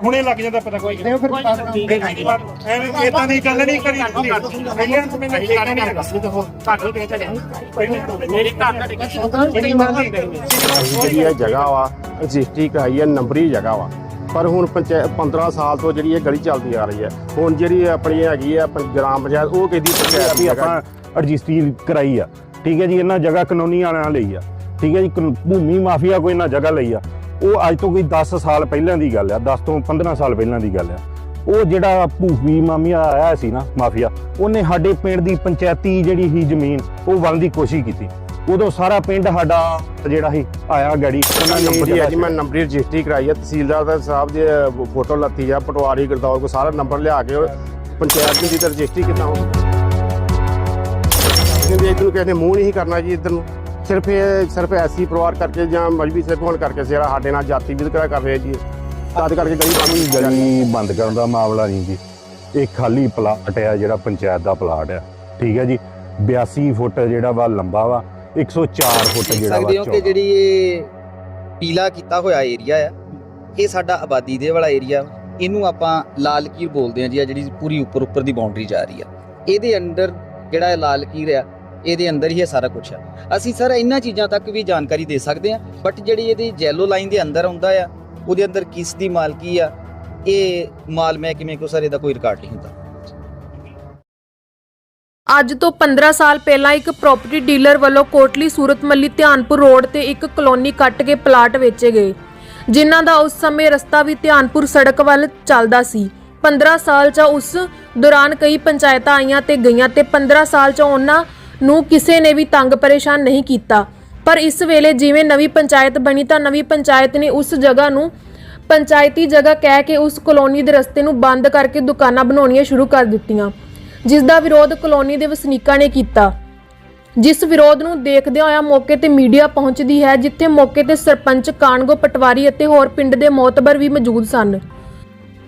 ਹੁਣੇ ਲੱਗ ਜਾਂਦਾ ਪਤਾ ਕੋਈ ਨਹੀਂ। ਫਿਰ ਐਵੇਂ ਇਦਾਂ ਦੀ ਗੱਲ ਨਹੀਂ ਕਰੀ ਪਹਿਲਾਂ ਤਾਂ ਮੈਨੂੰ ਇਹ ਨਹੀਂ ਮੇਰੀ ਘਰ ਦਾ ਜਿਹੜੀ ਮਰਜ਼ੀ ਜਿਹੜੀ ਇਹ ਜਗ੍ਹਾ ਵਾ ਰਜਿਸਟਰੀ ਕਰਾਈ ਹੈ ਨੰਬਰੀ ਜਗ੍ਹਾ ਵਾ। ਪਰ ਹੁਣ ਪੰਚਾਇਤ 15 ਸਾਲ ਤੋਂ ਜਿਹੜੀ ਇਹ ਗਲੀ ਚੱਲਦੀ ਆ ਰਹੀ ਹੈ ਹੁਣ ਜਿਹੜੀ ਆਪਣੀ ਹੈਗੀ ਆ ਗ੍ਰਾਮ ਪੰਚਾਇਤ ਉਹ ਕਹਿੰਦੀ ਪੰਚਾਇਤ ਵੀ ਦੀ ਆਪਾਂ ਰਜਿਸਟਰੀ ਕਰਾਈ ਆ। ਠੀਕ ਹੈ ਜੀ ਇਹਨਾਂ ਜਗ੍ਹਾ ਕਾਨੂੰਨੀ ਵਾਲਿਆਂ ਲਈ ਆ। ਠੀਕ ਹੈ ਜੀ ਭੂਮੀ ਮਾਫੀਆ ਕੋਈ ਇਹਨਾਂ ਜਗ੍ਹਾ ਲਈ ਆ। ਉਹ ਅੱਜ ਤੋਂ ਕੋਈ 10 ਸਾਲ ਪਹਿਲਾਂ ਦੀ ਗੱਲ ਆ 10 ਤੋਂ 15 ਸਾਲ ਪਹਿਲਾਂ ਦੀ ਗੱਲ ਆ। ਉਹ ਜਿਹੜਾ ਭੂਮੀ ਮਾਮੀਆ ਆਇਆ ਸੀ ਨਾ ਮਾਫੀਆ ਉਹਨੇ ਸਾਡੇ ਪਿੰਡ ਦੀ ਪੰਚਾਇਤੀ ਜਿਹੜੀ ਸੀ ਜ਼ਮੀਨ ਉਹ ਵੰਡ ਦੀ ਕੋਸ਼ਿਸ਼ ਕੀਤੀ। ਉਦੋਂ ਸਾਰਾ ਪਿੰਡ ਸਾਡਾ ਜਿਹੜਾ ਸੀ ਆਇਆ ਗੜੀ। ਉਹਨਾਂ ਨੇ ਨੰਬਰੀ ਹੈ ਜਗ੍ਹਾ ਜੀ ਮੈਂ ਨੰਬਰੀ ਰਜਿਸਟਰੀ ਕਰਾਈ ਹੈ ਤਹਿਸੀਲਦਾਰ ਦਾ ਸਾਹਿਬ ਦੀ ਫੋਟੋ ਲੱਤੀ ਆ ਪਟਵਾਰੀ ਗਰਦੌਰ ਕੋ ਸਾਰਾ ਨੰਬਰ ਲਿਆ ਕੇ ਪੰਚਾਇਤ ਦੀ ਰਜਿਸਟਰੀ ਕਿੱਦਾਂ ਹੋ ਕਹਿੰਦੇ ਇਧਰ ਨੂੰ ਕਿਸੇ ਨੇ ਮੂੰਹ ਨਹੀਂ ਕਰਨਾ ਜੀ ਇਧਰ ਨੂੰ। ਸਿਰਫ ਇਹ ਸਿਰਫ ਐਸੀ ਪਰਿਵਾਰ ਕਰਕੇ ਜਾਂ ਮਜਬੀ ਸਿਰਫ ਹੋਣ ਕਰਕੇ ਜਿਹੜਾ ਸਾਡੇ ਨਾਲ ਜਾਤੀ ਵਿਤਕਰਾ ਕਰ ਰਹੇ ਜੀ। ਤਦ ਕਰਕੇ ਗਲੀ ਕੋਈ ਗਲੀ ਬੰਦ ਕਰਨ ਦਾ ਮਾਮਲਾ ਨਹੀਂ ਜੀ। ਇਹ ਖਾਲੀ ਪਲਾਟ ਆ ਜਿਹੜਾ ਪੰਚਾਇਤ ਦਾ ਪਲਾਟ ਆ। ਠੀਕ ਹੈ ਜੀ। 82 ਫੁੱਟ ਜਿਹੜਾ ਵਾ ਲੰਬਾ ਵਾ 104 ਫੁੱਟ ਜਿਹੜਾ ਵਾ ਸਕਦੇ ਹੋ ਕਿ ਚੌੜਾ। ਜਿਹੜੀ ਇਹ ਪੀਲਾ ਕੀਤਾ ਹੋਇਆ ਏਰੀਆ ਆ ਇਹ ਸਾਡਾ ਆਬਾਦੀ ਦੇ ਵਾਲਾ ਏਰੀਆ ਇਹਨੂੰ ਆਪਾਂ ਲਾਲ ਕੀਰ ਬੋਲਦੇ ਆ ਜੀ ਆ ਜਿਹੜੀ ਪੂਰੀ ਉੱਪਰ ਉੱਪਰ ਦੀ ਬਾਉਂਡਰੀ ਜਾ ਰਹੀ ਆ। ਇਹਦੇ ਅੰਦਰ ਜਿਹੜਾ ਇਹ ਲਾਲ ਕੀਰ ਆ ਇਹਦੇ ਅੰਦਰ ਹੀ ਇਹ ਸਾਰਾ ਕੁਝ ਆ ਅਸੀਂ ਸਰ ਇਹਨਾਂ ਚੀਜ਼ਾਂ ਤੱਕ ਵੀ ਜਾਣਕਾਰੀ ਦੇ ਸਕਦੇ ਆ ਬਟ ਜਿਹੜੀ ਇਹਦੀ ਜੈਲੋ ਲਾਈਨ ਦੇ ਅੰਦਰ ਆਉਂਦਾ ਆ, ਉਹਦੇ ਅੰਦਰ ਕਿਸ ਦੀ ਮਾਲਕੀ ਆ, ਇਹ ਮਾਲ ਮਹਿਕਮੇ ਕੋ ਸਰ ਇਹਦਾ ਕੋਈ ਰਿਕਾਰਡ ਨਹੀਂ ਹੁੰਦਾ। ਅੱਜ ਤੋਂ 15 ਸਾਲ ਪਹਿਲਾਂ ਇੱਕ ਪ੍ਰਾਪਰਟੀ ਡੀਲਰ ਵੱਲੋਂ ਕੋਟਲੀ ਸੂਰਤਮੱਲੀ ਧਿਆਨਪੁਰ ਰੋਡ ਤੇ ਇੱਕ ਕਲੋਨੀ ਕੱਟ ਕੇ ਪਲਾਟ ਵੇਚੇ ਗਏ, ਜਿਨ੍ਹਾਂ ਦਾ ਉਸ ਸਮੇਂ ਰਸਤਾ ਵੀ ਧਿਆਨਪੁਰ ਸੜਕ ਵੱਲ ਚੱਲਦਾ ਸੀ। 15 ਸਾਲ 'ਚ ਉਸ ਦੌਰਾਨ ਕਈ ਪੰਚਾਇਤਾਂ ਆਈਆਂ ਤੇ ਗਈਆਂ ਤੇ 15 ਸਾਲ 'ਚ ਉਹਨਾਂ ਨੂੰ ਕਿਸੇ ਨੇ ਵੀ ਤੰਗ ਪਰੇਸ਼ਾਨ ਨਹੀਂ ਕੀਤਾ। ਪਰ ਇਸ ਵੇਲੇ ਜਿਵੇਂ ਨਵੀਂ ਪੰਚਾਇਤ ਬਣੀ ਤਾਂ ਨਵੀਂ ਪੰਚਾਇਤ ਨੇ ਉਸ ਜਗ੍ਹਾ ਨੂੰ ਪੰਚਾਇਤੀ ਜਗ੍ਹਾ ਕਹਿ ਕੇ ਉਸ ਕਲੋਨੀ ਦੇ ਰਸਤੇ ਨੂੰ ਬੰਦ ਕਰਕੇ ਦੁਕਾਨਾਂ ਬਣਾਉਣੀਆਂ ਸ਼ੁਰੂ ਕਰ ਦਿੱਤੀਆਂ ਜਿਸ ਦਾ ਵਿਰੋਧ ਕਲੋਨੀ ਦੇ ਵਸਨੀਕਾਂ ਨੇ ਕੀਤਾ। ਜਿਸ ਵਿਰੋਧ ਨੂੰ ਦੇਖਦਿਆਂ ਹੋਇਆ ਮੌਕੇ ਤੇ ਮੀਡੀਆ ਪਹੁੰਚਦੀ ਹੈ, ਜਿੱਥੇ ਮੌਕੇ ਤੇ ਸਰਪੰਚ ਕਾਨਗੋ ਪਟਵਾਰੀ ਅਤੇ ਹੋਰ ਪਿੰਡ ਦੇ ਮੌਤਬਰ ਵੀ ਮੌਜੂਦ ਸਨ।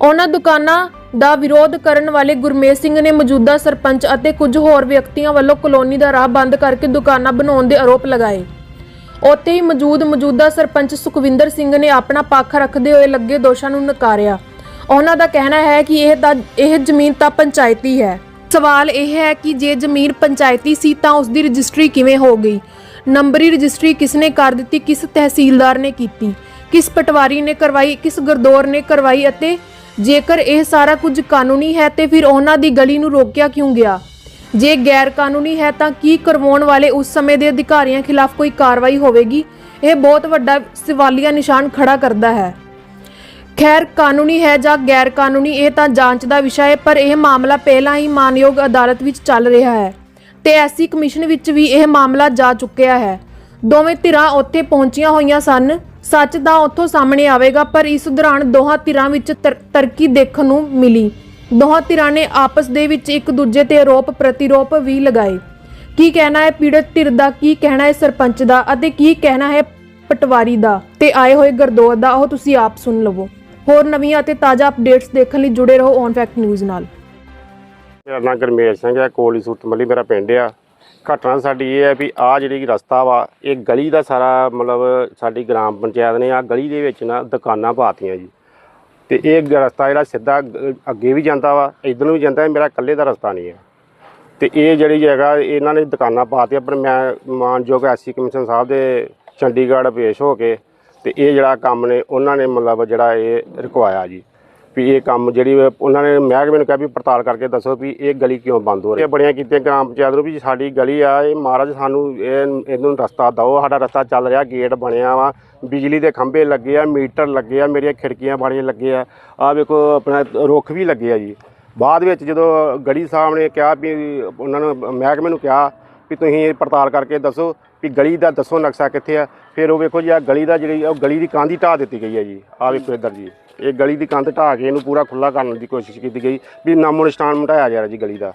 ਉਹਨਾਂ ਦੁਕਾਨਾਂ ਦਾ ਵਿਰੋਧ ਕਰਨ ਵਾਲੇ ਗੁਰਮੇਸ਼ ਸਿੰਘ ਨੇ ਮੌਜੂਦਾ ਸਰਪੰਚ ਅਤੇ ਕੁਝ ਹੋਰ ਵਿਅਕਤੀਆਂ ਵੱਲੋਂ ਕਲੋਨੀ ਦਾ ਰਾਹ ਬੰਦ ਕਰਕੇ ਦੁਕਾਨਾਂ ਬਣਾਉਣ ਦੇ ਆਰੋਪ ਲਗਾਏ। ਉੱਥੇ ਹੀ ਮੌਜੂਦ ਮੌਜੂਦਾ ਸਰਪੰਚ ਸੁਖਵਿੰਦਰ ਸਿੰਘ ਨੇ ਆਪਣਾ ਪੱਖ ਰੱਖਦੇ ਹੋਏ ਲੱਗੇ ਦੋਸ਼ਾਂ ਨੂੰ ਨਕਾਰਿਆ। ਉਹਨਾਂ ਦਾ ਕਹਿਣਾ ਹੈ ਕਿ ਇਹ ਤਾਂ, ਇਹ ਜ਼ਮੀਨ ਤਾਂ ਪੰਚਾਇਤੀ ਹੈ। ਸਵਾਲ ਇਹ ਹੈ ਕਿ ਜੇ ਜ਼ਮੀਨ ਪੰਚਾਇਤੀ ਸੀ ਤਾਂ ਉਸ ਦੀ ਰਜਿਸਟਰੀ ਕਿਵੇਂ ਹੋ ਗਈ? ਨੰਬਰੀ ਰਜਿਸਟਰੀ ਕਿਸਨੇ ਕਰ ਦਿੱਤੀ? ਕਿਸ ਤਹਿਸੀਲਦਾਰ ਨੇ ਕੀਤੀ? ਕਿਸ ਪਟਵਾਰੀ ਨੇ ਕਰਵਾਈ? ਕਿਸ ਗਰਦੌਰ ਨੇ ਕਰਵਾਈ? ਅਤੇ ਜੇਕਰ ਇਹ ਸਾਰਾ ਕੁਝ ਕਾਨੂੰਨੀ ਹੈ ਤੇ ਫਿਰ ਉਹਨਾਂ ਦੀ ਗਲੀ ਨੂੰ ਰੋਕਿਆ ਕਿਉਂ ਗਿਆ? ਜੇ ਗੈਰ ਕਾਨੂੰਨੀ ਹੈ ਤਾਂ ਕੀ ਕਰਵਾਉਣ ਵਾਲੇ ਉਸ ਸਮੇਂ ਦੇ ਅਧਿਕਾਰੀਆਂ ਖਿਲਾਫ ਕੋਈ ਕਾਰਵਾਈ ਹੋਵੇਗੀ? ਇਹ ਬਹੁਤ ਵੱਡਾ ਸਵਾਲੀਆ ਨਿਸ਼ਾਨ ਖੜਾ ਕਰਦਾ ਹੈ। ਖੈਰ, ਕਾਨੂੰਨੀ ਹੈ ਜਾਂ ਗੈਰ ਕਾਨੂੰਨੀ, ਇਹ ਤਾਂ ਜਾਂਚ ਦਾ ਵਿਸ਼ਾ ਹੈ, ਪਰ ਇਹ ਮਾਮਲਾ ਪਹਿਲਾਂ ਹੀ ਮਾਨਯੋਗ ਅਦਾਲਤ ਵਿੱਚ ਚੱਲ ਰਿਹਾ ਹੈ ਤੇ ਐਸੀ ਕਮਿਸ਼ਨ ਵਿੱਚ ਵੀ ਇਹ ਮਾਮਲਾ ਜਾ ਚੁੱਕਿਆ ਹੈ। ਦੋਵੇਂ ਧਿਰਾਂ ਉੱਥੇ ਪਹੁੰਚੀਆਂ ਹੋਈਆਂ ਸਨ। ਸੱਚ ਤਾਂ ਉੱਥੋਂ ਸਾਹਮਣੇ ਆਵੇਗਾ, ਪਰ ਇਸ ਦੌਰਾਨ ਦੋਹਾਂ ਧਿਰਾਂ ਵਿੱਚ ਤਰਕੀ ਦੇਖਣ ਨੂੰ ਮਿਲੀ। ਦੋਹਾਂ ਧਿਰਾਂ ਨੇ ਆਪਸ ਦੇ ਵਿੱਚ ਇੱਕ ਦੂਜੇ ਤੇ ਆਰੋਪ ਪ੍ਰਤੀਰੋਪ ਵੀ ਲਗਾਏ। ਕੀ ਕਹਿਣਾ ਹੈ ਪੀੜਤ ਧਿਰ ਦਾ? ਕੀ ਕਹਿਣਾ ਹੈ ਸਰਪੰਚ ਦਾ? ਅਤੇ ਕੀ ਕਹਿਣਾ ਹੈ ਪਟਵਾਰੀ ਦਾ? ਤੇ ਆਏ ਹੋਏ ਗਰਦੋਰ ਦਾ, ਉਹ ਤੁਸੀਂ ਆਪ ਸੁਣ ਲਵੋ। ਹੋਰ ਨਵੀਆਂ ਅਤੇ ਤਾਜ਼ਾ ਅਪਡੇਟਸ ਦੇਖਣ ਲਈ ਜੁੜੇ ਰਹੋ ਔਨ ਫੈਕਟ ਨਿਊਜ਼ ਨਾਲ। ਮੇਰਾ ਨਾਂ ਗਰਮੇਲ ਸਿੰਘ ਹੈ, ਕੋਲੀ ਸੂਤਮਲੀ ਮੇਰਾ ਪਿੰਡ ਆ। ਘਟਨਾ ਸਾਡੀ ਇਹ ਹੈ ਵੀ ਆ ਜਿਹੜੀ ਰਸਤਾ ਵਾ, ਇਹ ਗਲੀ ਦਾ ਸਾਰਾ ਮਤਲਬ ਸਾਡੀ ਗ੍ਰਾਮ ਪੰਚਾਇਤ ਨੇ ਆ ਗਲੀ ਦੇ ਵਿੱਚ ਨਾ ਦੁਕਾਨਾਂ ਪਾਤੀਆਂ ਜੀ। ਤੇ ਇਹ ਗ- ਰਸਤਾ ਜਿਹੜਾ ਸਿੱਧਾ ਅੱਗੇ ਵੀ ਜਾਂਦਾ ਵਾ, ਇਧਰ ਨੂੰ ਵੀ ਜਾਂਦਾ ਮੇਰਾ ਇਕੱਲੇ ਦਾ ਰਸਤਾ ਨਹੀਂ ਹੈ। ਤੇ ਇਹ ਜਿਹੜੀ ਜਗ੍ਹਾ, ਇਹਨਾਂ ਨੇ ਦੁਕਾਨਾਂ ਪਾਤੀਆਂ ਪਰ ਮੈਂ ਮਾਨਯੋਗ ਐਸਸੀ ਕਮਿਸ਼ਨ ਸਾਹਿਬ ਦੇ ਚੰਡੀਗੜ੍ਹ ਪੇਸ਼ ਹੋ ਕੇ, ਤੇ ਇਹ ਜਿਹੜਾ ਕੰਮ ਨੇ, ਉਹਨਾਂ ਨੇ ਮਤਲਬ ਜਿਹੜਾ ਇਹ ਰੁਕਵਾਇਆ ਜੀ। ਵੀ ਇਹ ਕੰਮ ਜਿਹੜੀ ਉਹਨਾਂ ਨੇ ਮਹਿਕਮੇ ਨੂੰ ਕਿਹਾ ਵੀ ਪੜਤਾਲ ਕਰਕੇ ਦੱਸੋ ਵੀ ਇਹ ਗਲੀ ਕਿਉਂ ਬੰਦ ਹੋ ਰਹੀ ਹੈ। ਬੜੀਆਂ ਕੀਤੀਆਂ ਗ੍ਰਾਮ ਪੰਚਾਇਤ ਨੂੰ ਵੀ ਸਾਡੀ ਗਲੀ ਆ, ਇਹ ਮਹਾਰਾਜ ਸਾਨੂੰ ਇਹ ਇਹਨੂੰ ਰਸਤਾ ਦਿਓ, ਸਾਡਾ ਰਸਤਾ ਚੱਲ ਰਿਹਾ, ਗੇਟ ਬਣਿਆ ਵਾ, ਬਿਜਲੀ ਦੇ ਖੰਭੇ ਲੱਗੇ ਆ, ਮੀਟਰ ਲੱਗੇ ਆ, ਮੇਰੀਆਂ ਖਿੜਕੀਆਂ ਬਾੜੀਆਂ ਲੱਗੇ ਆ ਆ ਵੇਖੋ ਆਪਣਾ ਰੁੱਖ ਵੀ ਲੱਗੇ ਆ ਜੀ। ਬਾਅਦ ਵਿੱਚ ਜਦੋਂ ਗਲੀ ਸਾਹਿਬ ਨੇ ਕਿਹਾ ਵੀ ਉਹਨਾਂ ਨੂੰ ਮਹਿਕਮੇ ਨੂੰ ਕਿਹਾ ਵੀ ਤੁਸੀਂ ਇਹ ਪੜਤਾਲ ਕਰਕੇ ਦੱਸੋ ਵੀ ਗਲੀ ਦਾ ਦੱਸੋ ਨਕਸ਼ਾ ਕਿੱਥੇ ਆ, ਫਿਰ ਉਹ ਵੇਖੋ ਜੀ ਆ ਗਲੀ ਦਾ ਜਿਹੜੀ, ਉਹ ਗਲੀ ਦੀ ਕੰਧ ਹੀ ਢਾਹ ਦਿੱਤੀ ਗਈ ਹੈ ਜੀ ਆ ਵੇਖੋ ਇੱਧਰ ਜੀ। ਇਹ ਗਲੀ ਦੀ ਕੰਧ ਢਾਹ ਕੇ ਇਹਨੂੰ ਪੂਰਾ ਖੁੱਲਾ ਕਰਨ ਦੀ ਕੋਸ਼ਿਸ਼ ਕੀਤੀ ਗਈ ਵੀ ਨਾਮੋ ਨਿਸ਼ਾਨ ਮਿਟਾਇਆ ਜਾ ਰਿਹਾ ਜੀ ਗਲੀ ਦਾ।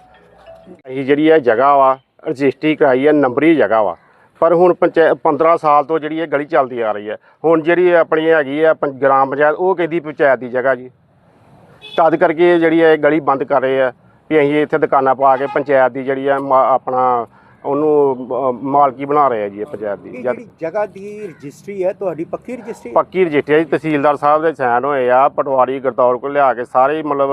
ਇਹ ਜਿਹੜੀ ਹੈ ਜਗ੍ਹਾ ਵਾ, ਰਜਿਸਟਰੀ ਕਰਾਈ ਹੈ, ਨੰਬਰੀ ਜਗ੍ਹਾ ਵਾ। ਪਰ ਹੁਣ ਪੰਚਾਇਤ 15 ਸਾਲ ਤੋਂ ਜਿਹੜੀ ਇਹ ਗਲੀ ਚੱਲਦੀ ਆ ਰਹੀ ਹੈ, ਹੁਣ ਜਿਹੜੀ ਆਪਣੀ ਹੈਗੀ ਆ ਪੰ- ਗ੍ਰਾਮ ਪੰਚਾਇਤ, ਉਹ ਕਹਿੰਦੀ ਪੰਚਾਇਤ ਦੀ ਜਗ੍ਹਾ ਜੀ। ਤਦ ਕਰਕੇ ਇਹ ਜਿਹੜੀ ਇਹ ਗਲੀ ਬੰਦ ਕਰ ਰਹੇ ਆ, ਵੀ ਅਸੀਂ ਇੱਥੇ ਦੁਕਾਨਾਂ ਪਾ ਕੇ ਪੰਚਾਇਤ ਦੀ ਜਿਹੜੀ ਆ, ਮਾ- ਆਪਣਾ ਉਹਨੂੰ ਮਾਲਕੀ ਬਣਾ ਰਹੇ ਆ ਜੀ ਇਹ ਪੰਚਾਇਤ ਦੀ ਇਹ ਜਦ ਜਿਹੜੀ ਜਗ੍ਹਾ ਦੀ ਰਜਿਸਟਰੀ ਹੈ ਤੁਹਾਡੀ ਪੱਕੀ ਰਜਿਸਟਰੀ? ਪੱਕੀ ਰਜਿਸਟਰੀ ਆ ਜੀ ਤਹਿਸੀਲਦਾਰ ਸਾਹਿਬ ਦੇ ਸਾਈਨ ਹੋਏ ਆ ਪਟਵਾਰੀ ਗਰਦੌਰ ਕੋਲ ਲਿਆ ਕੇ ਸਾਰੇ ਮਤਲਬ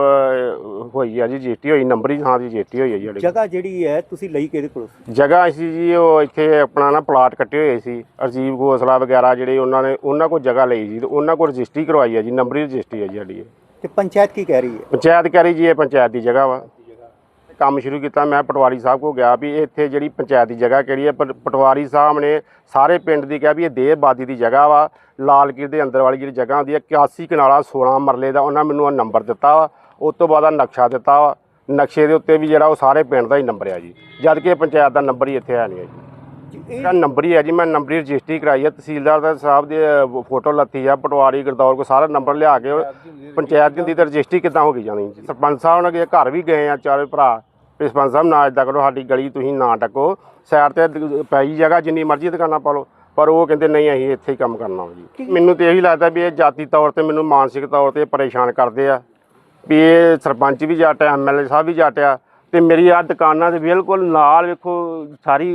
ਹੋਈ ਆ ਜੀ ਰਜਿਸਟਰੀ ਹੋਈ ਨੰਬਰੀ ਥਾਂ ਦੀ ਰਜਿਸਟਰੀ ਹੋਈ ਆ ਜੀ ਸਾਡੇ। ਜਗ੍ਹਾ ਜਿਹੜੀ ਹੈ ਤੁਸੀਂ ਲਈ ਕਿਹਦੇ ਕੋਲੋਂ? ਜਗ੍ਹਾ ਸੀ ਜੀ ਉਹ ਇੱਥੇ ਆਪਣਾ ਨਾ ਪਲਾਟ ਕੱਟੇ ਹੋਏ ਸੀ ਅਰਜੀਵ ਗੋਸਲਾ ਵਗੈਰਾ ਜਿਹੜੇ ਉਹਨਾਂ ਨੇ ਉਹਨਾਂ ਕੋਲ ਜਗ੍ਹਾ ਲਈ ਸੀ ਤੇ ਉਹਨਾਂ ਕੋਲ ਰਜਿਸਟਰੀ ਕਰਵਾਈ ਆ ਜੀ ਨੰਬਰੀ ਰਜਿਸਟਰੀ ਆ ਜੀ ਸਾਡੀ ਇਹ ਤੇ ਪੰਚਾਇਤ ਕੀ ਕਹਿ ਰਹੀ ਹੈ ਪੰਚਾਇਤ ਕਹਿ ਰਹੀ ਜੀ ਇਹ ਪੰਚਾਇਤ ਦੀ ਜਗ੍ਹਾ ਵਾ ਕੰਮ ਸ਼ੁਰੂ ਕੀਤਾ, ਮੈਂ ਪਟਵਾਰੀ ਸਾਹਿਬ ਕੋ ਗਿਆ ਵੀ ਇੱਥੇ ਜਿਹੜੀ ਪੰਚਾਇਤ ਦੀ ਜਗ੍ਹਾ ਕਿਹੜੀ ਹੈ, ਪਰ ਪਟਵਾਰੀ ਸਾਹਿਬ ਨੇ ਸਾਰੇ ਪਿੰਡ ਦੀ ਕਿਹਾ ਵੀ ਇਹ ਦੇਹ ਆਬਾਦੀ ਦੀ ਜਗ੍ਹਾ ਵਾ ਲਾਲਗੀਰ ਦੇ ਅੰਦਰ ਵਾਲੀ ਜਿਹੜੀ ਜਗ੍ਹਾ ਹੁੰਦੀ ਹੈ 81 ਕਨਾਲਾ 16 ਮਰਲੇ ਦਾ ਉਹਨਾਂ ਮੈਨੂੰ ਉਹ ਨੰਬਰ ਦਿੱਤਾ ਵਾ, ਉਸ ਤੋਂ ਬਾਅਦ ਆ ਨਕਸ਼ਾ ਦਿੱਤਾ ਵਾ, ਨਕਸ਼ੇ ਦੇ ਉੱਤੇ ਵੀ ਜਿਹੜਾ ਉਹ ਸਾਰੇ ਪਿੰਡ ਦਾ ਹੀ ਨੰਬਰ ਆ ਜੀ, ਜਦ ਕਿ ਪੰਚਾਇਤ ਦਾ ਨੰਬਰ ਹੀ ਇੱਥੇ ਹੈ ਨਹੀਂ ਹੈ ਜੀ। ਇਹਦਾ ਨੰਬਰ ਹੀ ਹੈ ਜੀ ਮੈਂ ਨੰਬਰੀ ਰਜਿਸਟਰੀ ਕਰਾਈ ਹੈ ਤਹਿਸੀਲਦਾਰ ਦਾ ਸਾਹਿਬ ਦੀ ਅ, ਫੋਟੋ ਲੱਤੀ ਆ ਪਟਵਾਰੀ ਗਰਦੌਰ ਕੋ ਸਾਰਾ ਨੰਬਰ ਲਿਆ ਕੇ ਪੰਚਾਇਤ ਦੀ ਹੁੰਦੀ ਤਾਂ ਰਜਿਸਟਰੀ ਕਿੱਦਾਂ ਹੋ ਗਈ ਜਾਣੀ? ਜੀ ਸਰਪੰਚ ਸਾਹਿਬ ਨਾਲ ਗਏ ਘਰ ਵੀ ਗਏ ਆ ਚਾਰੇ ਭਰਾ ਵੀ ਸਰਪੰਚ ਸਾਹਿਬ ਨਾ ਇਦਾਂ ਕਰੋ ਸਾਡੀ ਗਲੀ ਤੁਸੀਂ ਨਾ ਟੱਕੋ ਸਾਈਡ ਤੇ ਦ- ਪਈ ਜਗ੍ਹਾ ਜਿੰਨੀ ਮਰਜ਼ੀ ਦੁਕਾਨਾਂ ਪਾ ਲਓ ਪਰ ਉਹ ਕਹਿੰਦੇ ਨਹੀਂ ਅਸੀਂ ਇੱਥੇ ਹੀ ਕੰਮ ਕਰਨਾ ਵਾ ਜੀ। ਮੈਨੂੰ ਤੇ ਇਹੀ ਲੱਗਦਾ ਵੀ ਇਹ ਜਾਤੀ ਤੌਰ ਤੇ ਮੈਨੂੰ ਮਾਨਸਿਕ ਤੌਰ ਤੇ ਪਰੇਸ਼ਾਨ ਕਰਦੇ ਆ ਵੀ ਇਹ ਸਰਪੰਚ ਵੀ ਜੱਟ ਆ ਐਮਐਲਏ ਸਾਹਿਬ ਵੀ ਜੱਟ ਆ ਤੇ ਮੇਰੀ ਆ ਦੁਕਾਨਾਂ ਦੇ ਬਿਲਕੁਲ ਨਾਲ ਵੇਖੋ ਸਾਰੀ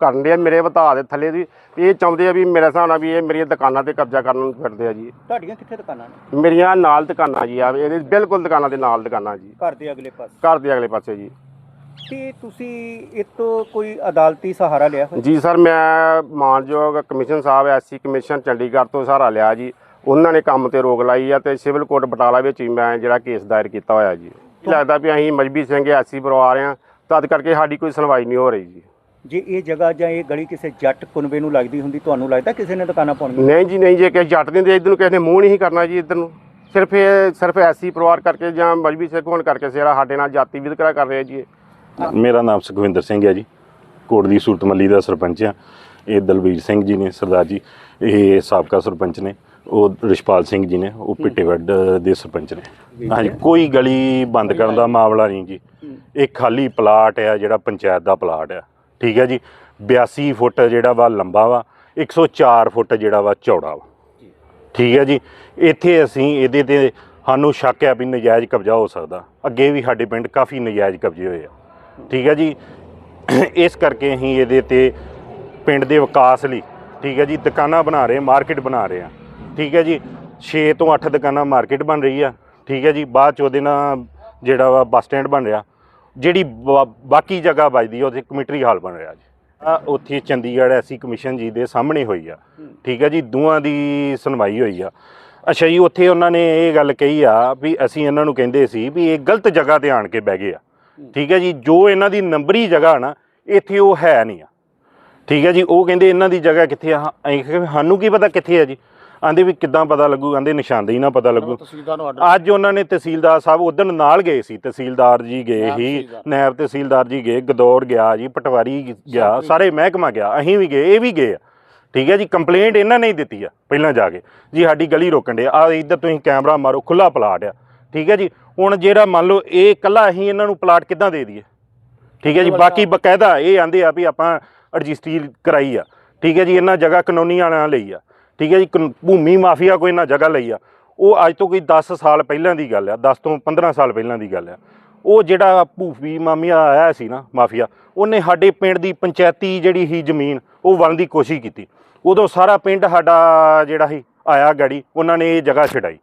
ਕਰਨ ਦੇ ਮੇਰੇ ਵਧਾ ਦੇ ਥੱਲੇ ਦੀ। ਇਹ ਚਾਹੁੰਦੇ ਆ ਵੀ ਮੇਰੇ ਹਿਸਾਬ ਨਾਲ ਵੀ ਇਹ ਮੇਰੀਆਂ ਦੁਕਾਨਾਂ ਤੇ ਕਬਜ਼ਾ ਕਰਨ ਨੂੰ ਫਿਰਦੇ ਆ ਜੀ। ਤੁਹਾਡੀਆਂ ਕਿੱਥੇ ਦੁਕਾਨਾਂ ਨੇ? ਮੇਰੀਆਂ ਨਾਲ ਦੁਕਾਨਾਂ ਜੀ ਆ ਇਹਦੇ ਬਿਲਕੁਲ ਦੁਕਾਨਾਂ ਦੇ ਨਾਲ ਦੁਕਾਨਾਂ ਜੀ। ਘਰ ਦੇ ਅਗਲੇ ਪਾਸੇ? ਘਰ ਦੇ ਅਗਲੇ ਪਾਸੇ ਜੀ। ਤੇ ਤੁਸੀਂ ਇਹ ਤੋਂ ਕੋਈ ਅਦਾਲਤੀ ਸਹਾਰਾ ਲਿਆ ਜੀ ਸਰ ਮੈਂ ਮਾਨਯੋਗ ਕਮਿਸ਼ਨ ਸਾਹਿਬ ਐਸਸੀ ਕਮਿਸ਼ਨ ਚੰਡੀਗੜ੍ਹ ਤੋਂ ਸਹਾਰਾ ਲਿਆ ਜੀ। ਉਹਨਾਂ ਨੇ ਕੰਮ ਤੇ ਰੋਕ ਲਾਈ ਆ ਤੇ ਸਿਵਲ ਕੋਰਟ ਬਟਾਲਾ ਵਿੱਚ ਹੀ ਮੈਂ ਜਿਹੜਾ ਕੇਸ ਦਾਇਰ ਕੀਤਾ ਹੋਇਆ ਜੀ। ਲੱਗਦਾ ਵੀ ਅਸੀਂ ਮਜਬੀ ਸਿੰਘ ਐਸਸੀ ਪਰਿਵਾਰ ਆ ਤਦ ਕਰਕੇ ਸਾਡੀ ਕੋਈ ਸੁਣਵਾਈ ਨਹੀਂ ਹੋ ਰਹੀ ਜੀ। ਜੇ ਇਹ ਜਗ੍ਹਾ ਜਾਂ ਇਹ ਗਲੀ ਕਿਸੇ ਜੱਟ ਕੁਨਬੇ ਨੂੰ ਲੱਗਦੀ ਹੁੰਦੀ ਤੁਹਾਨੂੰ ਲੱਗਦਾ ਕਿਸੇ ਨੇ ਦੁਕਾਨਾਂ ਪਾਉਣੀਆਂ? ਨਹੀਂ ਜੀ ਨਹੀਂ ਜੇ ਕਿ ਜੱਟ ਦੇ ਇਧਰ ਨੂੰ ਕਿਸੇ ਨੇ ਮੂੰਹ ਨਹੀਂ ਕਰਨਾ ਜੀ ਇਧਰ ਨੂੰ। ਸਿਰਫ ਇਹ ਸਿਰਫ ਐਸੀ ਪਰਿਵਾਰ ਕਰਕੇ ਜਾਂ ਮਜਬੀ ਸਿੰਘ ਹੋਣ ਕਰਕੇ ਸਿਰਾ ਸਾਡੇ ਨਾਲ ਜਾਤੀ ਵਿਤਕਰਾ ਕਰ ਰਿਹਾ ਜੀ ਇਹ। ਮੇਰਾ ਨਾਮ ਸੁਖਵਿੰਦਰ ਸਿੰਘ ਹੈ ਜੀ। ਕੋਟ ਦੀ ਸੂਰਤ ਮੱਲੀ ਦਾ ਸਰਪੰਚ ਆ ਇਹ ਦਲਵੀਰ ਸਿੰਘ ਜੀ ਨੇ ਸਰਦਾਰ ਜੀ ਇਹ ਸਾਬਕਾ ਸਰਪੰਚ ਨੇ। ਉਹ ਰਿਸ਼ਪਾਲ ਸਿੰਘ ਜੀ ਨੇ ਉਹ ਪਿੱਟੇਵੱਡ ਦੇ ਸਰਪੰਚ ਨੇ। ਹਾਂਜੀ ਕੋਈ ਗਲੀ ਬੰਦ ਕਰਨ ਦਾ ਮਾਮਲਾ ਨਹੀਂ ਜੀ। ਇਹ ਖਾਲੀ ਪਲਾਟ ਆ ਜਿਹੜਾ ਪੰਚਾਇਤ ਦਾ ਪਲਾਟ ਆ। ਠੀਕ ਹੈ ਜੀ 82 ਫੁੱਟ ਜਿਹੜਾ ਵਾ ਲੰਬਾ ਵਾ 104 ਫੁੱਟ ਜਿਹੜਾ ਵਾ ਚੌੜਾ ਵਾ। ਠੀਕ। ਹੈ ਜੀ ਇੱਥੇ ਅਸੀਂ ਇਹਦੇ ਤੇ ਸਾਨੂੰ ਸ਼ੱਕ ਹੈ ਵੀ ਨਜਾਇਜ਼ ਕਬਜ਼ਾ ਹੋ ਸਕਦਾ। ਅੱਗੇ ਵੀ ਸਾਡੇ ਪਿੰਡ ਕਾਫੀ ਨਜਾਇਜ਼ ਕਬਜ਼ੇ ਹੋਏ ਆ। ਠੀਕ ਹੈ ਜੀ ਇਸ ਕਰਕੇ ਅਸੀਂ ਇਹਦੇ ਤੇ ਪਿੰਡ ਦੇ ਵਿਕਾਸ ਲਈ ਠੀਕ ਹੈ ਜੀ ਦੁਕਾਨਾਂ ਬਣਾ ਰਹੇ ਮਾਰਕੀਟ ਬਣਾ ਰਹੇ ਆ। ਠੀਕ ਹੈ ਜੀ 6 ਤੋਂ 8 ਦੁਕਾਨਾਂ ਮਾਰਕੀਟ ਬਣ ਰਹੀ ਆ, ਠੀਕ ਹੈ ਜੀ, ਬਾਅਦ ਚ ਉਹਦੇ ਨਾਲ ਜਿਹੜਾ ਵਾ ਬੱਸ ਸਟੈਂਡ ਬਣ ਰਿਹਾ, ਜਿਹੜੀ ਬ, ਬਾਕੀ ਜਗ੍ਹਾ ਬਚਦੀ ਆ, ਉਹਦੇ ਕਮਿਟਰੀ ਹਾਲ ਬਣ ਰਿਹਾ ਜੀ। ਆ ਉੱਥੇ ਚੰਡੀਗੜ੍ਹ ਐਸੀ ਕਮਿਸ਼ਨ ਜੀ ਦੇ ਸਾਹਮਣੇ ਹੋਈ ਆ, ਠੀਕ ਹੈ ਜੀ ਦੋਵਾਂ ਦੀ ਸੁਣਵਾਈ ਹੋਈ ਆ। ਅੱਛਾ ਜੀ, ਉੱਥੇ ਉਹਨਾਂ ਨੇ ਇਹ ਗੱਲ ਕਹੀ ਆ ਵੀ ਅਸੀਂ ਇਹਨਾਂ ਨੂੰ ਕਹਿੰਦੇ ਸੀ ਵੀ ਇਹ ਗਲਤ ਜਗ੍ਹਾ ਤੇ ਆਣ ਕੇ ਬਹਿ ਗਏ ਆ, ਠੀਕ ਹੈ ਜੀ, ਜੋ ਇਹਨਾਂ ਦੀ ਨੰਬਰੀ ਜਗ੍ਹਾ ਨਾ, ਇੱਥੇ ਉਹ ਹੈ ਨਹੀਂ ਆ। ਠੀਕ ਹੈ ਜੀ, ਉਹ ਕਹਿੰਦੇ ਇਹਨਾਂ ਦੀ ਜਗ੍ਹਾ ਕਿੱਥੇ ਆ? ਅਸੀਂ ਕਿਹਾ ਵੀ ਸਾਨੂੰ ਕੀ ਪਤਾ ਕਿੱਥੇ ਆ ਜੀ? ਆਂਦੇ ਵੀ ਕਿੱਦਾਂ ਪਤਾ ਲੱਗੂ ਆਂਦੇ ਨਿਸ਼ਾਨਦੇਹੀ ਨਾਲ ਪਤਾ ਲੱਗੂ। ਅੱਜ ਉਹਨਾਂ ਨੇ ਤਹਿਸੀਲਦਾਰ ਸਾਹਿਬ ਉਦੋਂ ਨਾਲ ਗਏ ਸੀ ਤਹਿਸੀਲਦਾਰ ਜੀ ਗਏ ਸੀ ਨਾਇਬ ਤਹਿਸੀਲਦਾਰ ਜੀ ਗਏ ਗਦੌਰ ਗਿਆ ਜੀ ਪਟਵਾਰੀ ਗਿਆ ਸਾਰੇ ਮਹਿਕਮਾ ਗਿਆ ਅਸੀਂ ਵੀ ਗਏ ਇਹ ਵੀ ਗਏ ਆ। ਠੀਕ ਹੈ ਜੀ ਕੰਪਲੇਂਟ ਇਹਨਾਂ ਨੇ ਹੀ ਦਿੱਤੀ ਆ ਪਹਿਲਾਂ ਜਾ ਕੇ। ਜੀ ਸਾਡੀ ਗਲੀ ਰੋਕਣ ਦੇ ਆ। ਇੱਧਰ ਤੁਸੀਂ ਕੈਮਰਾ ਮਾਰੋ ਖੁੱਲਾ ਪਲਾਟ ਆ। ਠੀਕ ਹੈ ਜੀ ਹੁਣ ਜਿਹੜਾ ਮੰਨ ਲਓ ਇਹ ਕੱਲਾ ਅਸੀਂ ਇਹਨਾਂ ਨੂੰ ਪਲਾਟ ਕਿੱਦਾਂ ਦੇ ਦਈਏ? ਠੀਕ ਹੈ ਜੀ ਬਾਕੀ ਬਕਾਇਦਾ ਇਹ ਆਂਦੇ ਆ ਵੀ ਆਪਾਂ ਰਜਿਸਟਰੀ ਕਰਾਈ ਆ। ਠੀਕ ਹੈ ਜੀ ਇਹਨਾਂ ਜਗ੍ਹਾ ਕਾਨੂੰਨੀ ਵਾਲਿਆਂ ਲਈ ਆ। ਠੀਕ ਹੈ ਜੀ, ਕਾਨ- ਭੂਮੀ ਮਾਫੀਆ ਕੋਈ ਇਹਨਾਂ ਜਗ੍ਹਾ ਲਈ ਆ। ਉਹ ਅੱਜ ਤੋਂ ਕੋਈ 10 ਸਾਲ ਪਹਿਲਾਂ ਦੀ ਗੱਲ ਆ 10 ਤੋਂ 15 ਸਾਲ ਪਹਿਲਾਂ ਦੀ ਗੱਲ ਆ। ਉਹ ਜਿਹੜਾ ਭੂਫੀ ਮਾਮੀਆ ਆਇਆ ਸੀ ਨਾ ਮਾਫੀਆ, ਉਹਨੇ ਸਾਡੇ ਪਿੰਡ ਦੀ ਪੰਚਾਇਤੀ ਜਿਹੜੀ ਹੀ ਜ਼ਮੀਨ, ਉਹ ਵੰਡ ਦੀ ਕੋਸ਼ਿਸ਼ ਕੀਤੀ। ਉਦੋਂ ਸਾਰਾ ਪਿੰਡ ਸਾਡਾ ਜਿਹੜਾ ਸੀ, ਆਇਆ ਗਾੜੀ, ਉਹਨਾਂ ਨੇ ਇਹ ਜਗ੍ਹਾ ਛਡਾਈ।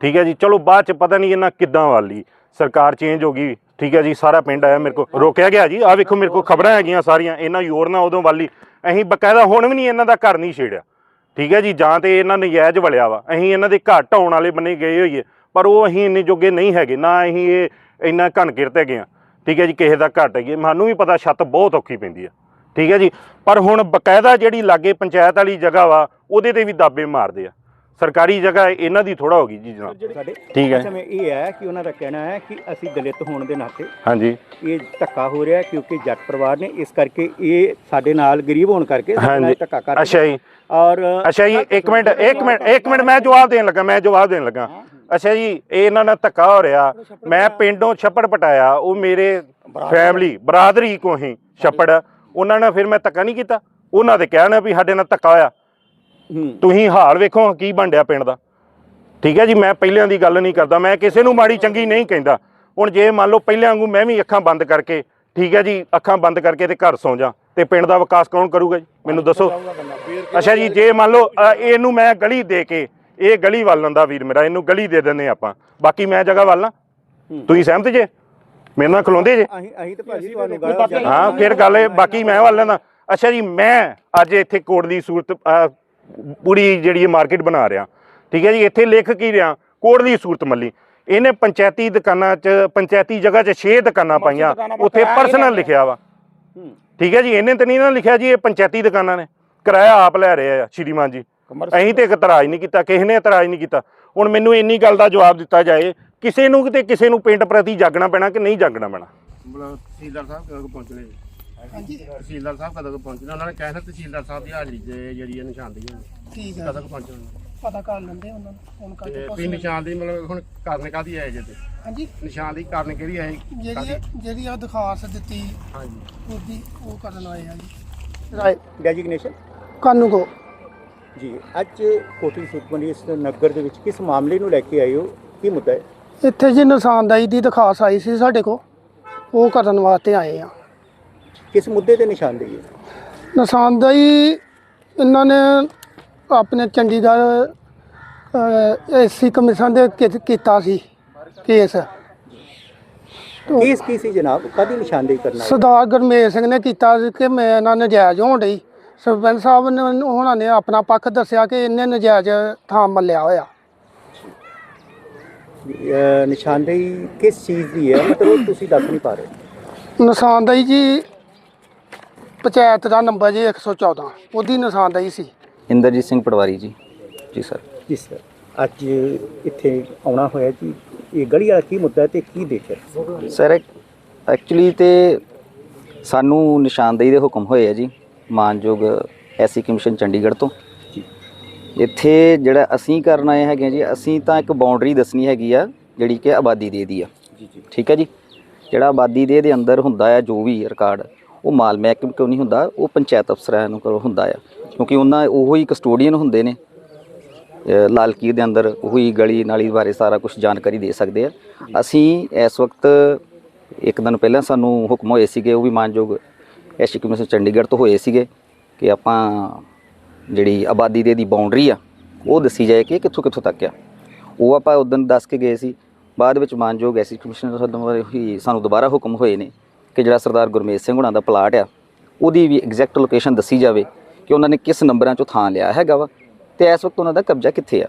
ਠੀਕ ਹੈ ਜੀ, ਚਲੋ ਬਾਅਦ ਚ ਪਤਾ ਨਹੀਂ ਇਹਨਾਂ ਕਿੱਦਾਂ ਵਾਲੀ ਸਰਕਾਰ ਚੇਂਜ ਹੋ ਗਈ, ਠੀਕ ਹੈ ਜੀ, ਸਾਰਾ ਪਿੰਡ ਆਇਆ ਮੇਰੇ ਕੋਲ। ਰੋਕਿਆ ਗਿਆ ਜੀ ਆ ਵੇਖੋ ਮੇਰੇ ਕੋਲ ਖਬਰਾਂ ਹੈਗੀਆਂ ਸਾਰੀਆਂ, ਇਹਨਾਂ ਯੋਰ ਨਾ ਉਦੋਂ ਵਾਲੀ ਅਸੀਂ ਬਕਾਇਦਾ ਹੁਣ ਵੀ ਨਹੀਂ ਇਹਨਾਂ ਦਾ ਘਰ ਨਹੀਂ ਛੇੜਿਆ। ਠੀਕ ਹੈ ਜੀ ਜਾਂ ਤੇ ਇਹਨਾਂ ਨਜਾਇਜ਼ ਵਲਿਆ ਵਾ। ਅਸੀਂ ਇਹਨਾਂ ਦੇ ਘਰ ਢਾਉਣ ਵਾਲੇ ਬੰਨੇ ਗਏ ਹੋਈਏ ਪਰ ਉਹ ਅਸੀਂ ਇੰਨੇ ਜੋਗੇ ਨਹੀਂ ਹੈਗੇ ਨਾ ਅਸੀਂ ਇਹ ਇੰਨਾ ਘਨ ਕਿਰਤ ਹੈਗੇ ਆ ਠੀਕ ਹੈ ਜੀ ਕਿਸੇ ਦਾ ਘਟ ਹੈਗੀ ਸਾਨੂੰ ਵੀ ਪਤਾ ਛੱਤ ਬਹੁਤ ਔਖੀ ਪੈਂਦੀ ਆ। ਠੀਕ ਹੈ ਜੀ ਪਰ ਹੁਣ ਬਕਾਇਦਾ ਜਿਹੜੀ ਲਾਗੇ ਪੰਚਾਇਤ ਵਾਲੀ ਜਗ੍ਹਾ ਵਾ ਉਹਦੇ ਤੇ ਵੀ ਦਾਬੇ ਮਾਰਦੇ ਆ। ਸਰਕਾਰੀ ਜਗ੍ਹਾ ਇਹਨਾਂ ਦੀ ਥੋੜਾ ਹੋ ਗਈ ਜੀ ਜਨਾਬ। ਸਾਡੇ ਠੀਕ ਹੈ ਸਮੇਂ ਇਹ ਹੈ ਕਿ ਉਹਨਾਂ ਦਾ ਕਹਿਣਾ ਹੈ ਕਿ ਅਸੀਂ ਦਲਿਤ ਹੋਣ ਦੇ ਨਾਤੇ ਹਾਂਜੀ। ਇਹ ਧੱਕਾ ਹੋ ਰਿਹਾ ਕਿਉਂਕਿ ਜੱਟ ਪਰਿਵਾਰ ਨੇ ਇਸ ਕਰਕੇ ਇਹ ਸਾਡੇ ਨਾਲ ਗਰੀਬ ਹੋਣ ਕਰਕੇ ਧੱਕਾ ਕਰ ਰਹੇ ਅੱਛਾ ਜੀ। ਔਰ ਅੱਛਾ ਜੀ ਇੱਕ ਮਿੰਟ ਇੱਕ ਮਿੰਟ ਇੱਕ ਮਿੰਟ ਮੈਂ ਜਵਾਬ ਦੇਣ ਲੱਗਾ ਮੈਂ ਜਵਾਬ ਦੇਣ ਲੱਗਾ। ਅੱਛਾ ਜੀ ਇਹ ਇਹਨਾਂ ਨਾਲ ਧੱਕਾ ਹੋ ਰਿਹਾ। ਮੈਂ ਪਿੰਡੋਂ ਛੱਪੜ ਪਟਾਇਆ ਉਹ ਮੇਰੇ ਫੈਮਿਲੀ ਬਰਾਦਰੀ ਕੋ ਹੀ ਛੱਪੜ। ਉਹਨਾਂ ਨੇ ਫਿਰ ਮੈਂ ਧੱਕਾ ਨਹੀਂ ਕੀਤਾ। ਉਹਨਾਂ ਦੇ ਕਹਿਣਾ ਵੀ ਸਾਡੇ ਨਾਲ ਧੱਕਾ ਹੋਇਆ। ਤੁਸੀਂ ਹਾਲ ਵੇਖੋ ਕੀ ਬਣਿਆ ਪਿੰਡ ਦਾ। ਠੀਕ ਹੈ ਜੀ ਮੈਂ ਪਹਿਲਿਆਂ ਦੀ ਗੱਲ ਨਹੀਂ ਕਰਦਾ। ਮੈਂ ਕਿਸੇ ਨੂੰ ਮਾੜੀ ਚੰਗੀ ਨਹੀਂ ਕਹਿੰਦਾ। ਹੁਣ ਜੇ ਮੰਨ ਲਓ ਪਹਿਲਿਆਂ ਵਾਂਗੂ ਮੈਂ ਵੀ ਅੱਖਾਂ ਬੰਦ ਕਰਕੇ ਠੀਕ ਹੈ ਜੀ ਅੱਖਾਂ ਬੰਦ ਕਰਕੇ ਤੇ ਘਰ ਸੌਂ ਜਾ। ਤੇ ਪਿੰਡ ਦਾ ਵਿਕਾਸ ਕੌਣ ਕਰੂਗਾ ਜੀ? ਮੈਨੂੰ ਦੱਸੋ। ਅੱਛਾ ਜੀ ਜੇ ਮੰਨ ਲਓ ਅ, ਇਹਨੂੰ ਮੈਂ ਗਲੀ ਦੇ ਕੇ ਇਹ ਗਲੀ ਵੱਲ ਦਾ ਵੀਰ ਮੇਰਾ ਇਹਨੂੰ ਗਲੀ ਦੇ ਦਿੰਦੇ ਆਪਾਂ। ਬਾਕੀ ਮੈਂ ਜਗ੍ਹਾ ਵੱਲ ਨਾ ਤੁਸੀਂ ਸਹਿਮਤ ਜੇ? ਮੇਰੇ ਨਾਲ ਖਲੋਂਦੇ ਜੇ? ਅਸੀਂ ਅਸੀਂ ਤਾਂ ਭਾਜੀ ਤੁਹਾਨੂੰ ਗਾਲਾਂ ਹਾਂ। ਫਿਰ ਗੱਲ ਇਹ ਬਾਕੀ ਮੈਂ ਵੱਲ ਲੈਂਦਾ। ਅੱਛਾ ਜੀ ਮੈਂ ਅੱਜ ਇੱਥੇ ਕੋਟ ਦੀ ਸੂਰਤ ਅਹ, ਪੂਰੀ ਜਿਹੜੀ ਮਾਰਕੀਟ ਬਣਾ ਰਿਹਾ। ਠੀਕ ਹੈ ਜੀ ਇੱਥੇ ਲਿਖ ਕੀ ਰਿਹਾ? ਕੋਟ ਦੀ ਸੂਰਤ ਮੱਲੀ। ਇਹਨੇ ਪੰਚਾਇਤੀ ਦੁਕਾਨਾਂ 'ਚ ਪੰਚਾਇਤੀ ਜਗ੍ਹਾ 'ਚ 6 ਦੁਕਾਨਾਂ ਪਾਈਆਂ। ਉੱਥੇ ਪਰਸਨਲ ਲਿਖਿਆ ਵਾ। ਠੀਕ ਹੈ ਜੀ ਇਹਨੇ ਤਾਂ ਨਹੀਂ ਨਾ ਲਿਖਿਆ ਜੀ ਇਹ ਪੰਚਾਇਤੀ ਦੁਕਾਨਾਂ ਨੇ। ਕਿਰਾਇਆ ਆਪ ਲੈ ਰਹੇ ਆ ਸ਼੍ਰੀਮਾਨ ਜੀ। ਅਸੀਂ ਤੇ ਇਤਰਾਜ਼ ਨਹੀਂ ਕੀਤਾ ਕਿਸੇ ਨੇ ਇਤਰਾਜ਼ ਨਹੀਂ ਕੀਤਾ। ਹੁਣ ਮੈਨੂੰ ਇੰਨੀ ਗੱਲ ਦਾ ਜਵਾਬ ਦਿੱਤਾ ਜਾਏ ਕਿਸੇ ਨੂੰ ਕਿਤੇ ਕਿਸੇ ਨੂੰ ਪਿੰਡ ਪ੍ਰਤੀ ਜਾਗਣਾ ਪੈਣਾ ਕਿ ਨਹੀਂ ਜਾਗਣਾ ਪੈਣਾ? ਤਹਿਸੀਲਦਾਰ ਸਾਹਿਬ ਕਦੋਂ ਪਹੁੰਚਣੇ ਹਾਂਜੀ। ਤਹਿਸੀਲਦਾਰ ਸਾਹਿਬ ਕਦੋਂ ਪਹੁੰਚਣਾ? ਉਹਨਾਂ ਨੇ ਕਹਿ ਦਿੱਤਾ ਤਹਿਸੀਲਦਾਰ ਸਾਹਿਬ ਦੀ ਹਾਜ਼ਰੀ ਤੇ ਜਿਹੜੀ ਇਹ ਨਿਸ਼ਾਨਦੇਹੀ ਹੈ। ਠੀਕ ਹੈ ਕਦੋਂ ਪਹੁੰਚਣਾ? ਪਤਾ ਕਰ ਲੈਂਦੇ ਉਹਨਾਂ ਨੂੰ ਫੋਨ ਤੇ ਕਰਕੇ ਵੀ ਨਿਸ਼ਾਨਦੇਹੀ ਮਤਲਬ ਹੁਣ ਕਾਰਨ ਕਾਦੀ ਹੈ ਜੇ ਤੇ? ਹਾਂਜੀ। ਨਿਸ਼ਾਨਦੇਹੀ ਕਾਰਨ ਕਿਹੜੀ ਹੈ ਜਿਹੜੀ ਜਿਹੜੀ ਆ ਦਰਖਾਸਤ ਦਿੱਤੀ ਹਾਂਜੀ। ਉਹਦੀ ਉਹ ਕਰਨ ਆਏ ਆ ਜੀ। ਰਾਏ ਡੈਜਿਗਨੇਸ਼ਨ ਕਾਨੂੰ ਕੋ। ਜੀ ਅੱਜ ਕੋਟਲੀ ਸੁਖਮਨੀ ਇਸ ਨਗਰ ਦੇ ਵਿੱਚ ਕਿਸ ਮਾਮਲੇ ਨੂੰ ਲੈ ਕੇ ਆਏ ਹੋ? ਕੀ ਮੁੱਦਾ ਹੈ? ਇੱਥੇ ਜੀ ਨਿਸ਼ਾਨਦਾਈ ਦੀ ਦਰਖਾਸਤ ਆਈ ਸੀ ਸਾਡੇ ਕੋ ਉਹ ਕਰਨ ਵਾਸਤੇ ਆਏ ਆ। ਕਿਸ ਮੁੱਦੇ ਤੇ ਨਿਸ਼ਾਨਦੇਹੀ ਹੈ? ਨਿਸ਼ਾਨਦਾਈ ਇਹਨਾਂ ਨੇ ਆਪਣੇ ਚੰਡੀਗੜ੍ਹ ਐਸਸੀ ਕਮਿਸ਼ਨ ਦੇ ਕੀ- ਕੀਤਾ ਸੀ ਕੇਸ। ਕੇਸ ਕੀ ਸੀ ਜਨਾਬ? ਕਾਦੀ ਨਿਸ਼ਾਨਦੇਹੀ ਕਰਨਾ? ਸਰਦਾਰ ਗੁਰਮੇਲ ਸਿੰਘ ਨੇ ਕੀਤਾ ਸੀ ਕਿ ਮੈਂ ਇਹਨਾਂ ਨਜਾਇਜ਼ ਹੋਣ ਡਈ। ਸਰਪੰਚ ਸਾਹਿਬ ਨੇ ਉਹਨਾਂ ਨੇ ਆਪਣਾ ਪੱਖ ਦੱਸਿਆ ਕਿ ਇਹਨੇ ਨਜਾਇਜ਼ ਥਾਂ ਮੱਲਿਆ ਹੋਇਆ। ਅਹ ਨਿਸ਼ਾਨਦੇਹੀ ਕਿਸ ਚੀਜ਼ ਦੀ ਹੈ? ਮਤਲਬ ਤੁਸੀਂ ਦੱਸ ਨਹੀਂ ਪਾ ਰਹੇ। ਨਿਸ਼ਾਨਦਾਈ ਜੀ ਪੰਚਾਇਤ ਦਾ ਨੰਬਰ ਜੀ 114 ਉਹਦੀ ਨਿਸ਼ਾਨਦਾਈ ਸੀ। ਇੰਦਰਜੀਤ ਸਿੰਘ ਪਟਵਾਰੀ ਜੀ। ਜੀ ਸਰ। ਜੀ ਸਰ। ਅੱਜ ਇੱਥੇ ਆਉਣਾ ਹੋਇਆ ਜੀ। ਇਹ ਗਲੀ ਵਾਲਾ ਕੀ ਮੁੱਦਾ ਤੇ ਕੀ ਦੇਖਿਆ? ਸਰ ਐਕਚੁਅਲੀ ਤੇ ਸਾਨੂੰ ਨਿਸ਼ਾਨਦੇਹੀ ਦੇ ਹੁਕਮ ਹੋਏ ਆ ਜੀ ਮਾਨਯੋਗ ਐਸੀ ਕਮਿਸ਼ਨ ਚੰਡੀਗੜ੍ਹ ਤੋਂ। ਇੱਥੇ ਜਿਹੜਾ ਅਸੀਂ ਕਰਨ ਆਏ ਹੈਗੇ ਜੀ ਅਸੀਂ ਤਾਂ ਇੱਕ ਬਾਉਂਡਰੀ ਦੱਸਣੀ ਹੈਗੀ ਆ ਜਿਹੜੀ ਕਿ ਆਬਾਦੀ ਦੇ ਦੀ ਆ। ਠੀਕ ਹੈ ਜੀ? ਜਿਹੜਾ ਆਬਾਦੀ ਦੇ ਦੇ ਅੰਦਰ ਹੁੰਦਾ ਆ ਜੋ ਵੀ ਰਿਕਾਰਡ ਉਹ ਮਾਲ ਮਹਿਕਮੇ ਕੋਲ ਨਹੀਂ ਹੁੰਦਾ ਉਹ ਪੰਚਾਇਤ ਅਫਸਰਾਂ ਨੂੰ ਕੋਲ ਹੁੰਦਾ ਆ। ਕਿਉਂਕਿ ਉਹਨਾਂ ਉਹੋ ਹੀ ਕਸਟੋਡੀਅਨ ਹੁੰਦੇ ਨੇ। ਲਾਲ ਕੀਰ ਦੇ ਅੰਦਰ ਉਹੀ ਗਲੀ ਨਾਲੀ ਬਾਰੇ ਸਾਰਾ ਕੁਝ ਜਾਣਕਾਰੀ ਦੇ ਸਕਦੇ ਆ। ਅਸੀਂ ਇਸ ਵਕਤ ਇੱਕ ਦਿਨ ਪਹਿਲਾਂ ਸਾਨੂੰ ਹੁਕਮ ਹੋਏ ਸੀਗੇ, ਉਹ ਵੀ ਮਾਨਯੋਗ ਐਸੀ ਕਮਿਸ਼ਨ ਚੰਡੀਗੜ੍ਹ ਤੋਂ ਹੋਏ ਸੀਗੇ ਕਿ ਆਪਾਂ ਜਿਹੜੀ ਆਬਾਦੀ ਦੇ ਦੀ ਬਾਉਂਡਰੀ ਆ, ਉਹ ਦੱਸੀ ਜਾਏ ਕਿ ਕਿੱਥੋਂ ਕਿੱਥੋਂ ਤੱਕ ਆ। ਉਹ ਆਪਾਂ ਉਦੋਂ ਦੱਸ ਕੇ ਗਏ ਸੀ। ਬਾਅਦ ਵਿੱਚ ਮਾਨਯੋਗ ਐਸੀ ਕਮਿਸ਼ਨ ਸਾਨੂੰ ਹੀ ਸਾਨੂੰ ਦੁਬਾਰਾ ਹੁਕਮ ਹੋਏ ਨੇ ਕਿ ਜਿਹੜਾ ਸਰਦਾਰ ਗੁਰਮੇਜ ਸਿੰਘ ਹੁਣਾਂ ਦਾ ਪਲਾਟ ਆ, ਉਹਦੀ ਵੀ ਐਗਜ਼ੈਕਟ ਲੋਕੇਸ਼ਨ ਦੱਸੀ ਜਾਵੇ। ਕਿ ਉਹਨਾਂ ਨੇ ਕਿਸ ਨੰਬਰਾਂ ਚੋਂ ਥਾਂ ਲਿਆ ਹੈਗਾ ਵਾ ਤੇ ਇਸ ਵਕਤ ਉਹਨਾਂ ਦਾ ਕਬਜ਼ਾ ਕਿੱਥੇ ਆ?